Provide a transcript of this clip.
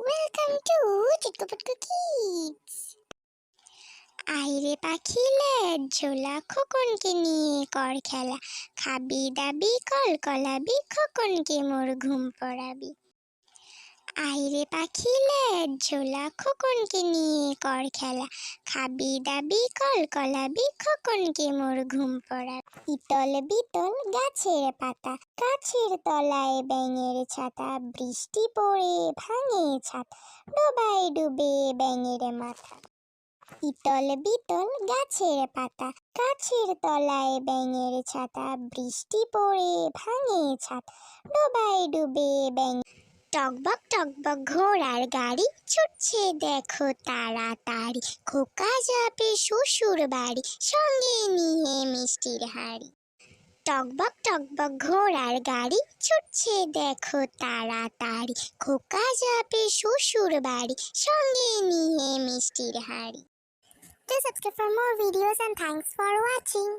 Welcome to চিটকুপুটকু kids আইরে পাখি লেজ ঝোলা খোকনকে নিয়ে কর খেলা। খাবি দাবি কল কলাবি খোকনকে মোর ঘুম পড়াবি। আইরে পাখিলের ঝোলা খোকনকে নিয়ে কর খেলা। খাবি দাবি কল কলাবি খোকনকে মোর ঘুম পড়াবি ইতল বিতল গাছের পাতা, গাছের তলায় ব্যাঙের ছাতা। বৃষ্টি পড়ে ভাঙে ছাদ ডোবায় ডুবে ব্যাঙের মাথা। ইতল বিতল গাছের পাতা, গাছের তলায় ব্যাঙের ছাতা। বৃষ্টি পড়ে ভাঙে ছাদ ডোবায় ডুবে ব্যাঙ টকবক টকবক ঘোড়ার গাড়ি ছুটছে, দেখো তাড়াতাড়ি। খোকা যাবে শ্বশুর বাড়ি, সঙ্গে নিয়ে মিষ্টির হাড়ি। টকবক টকবক ঘোড়ার গাড়ি ছুটছে, দেখো তাড়াতাড়ি। খোকা যাবে শ্বশুর বাড়ি, সঙ্গে নিয়ে মিষ্টির হাড়ি। Do subscribe for more videos and thanks for watching.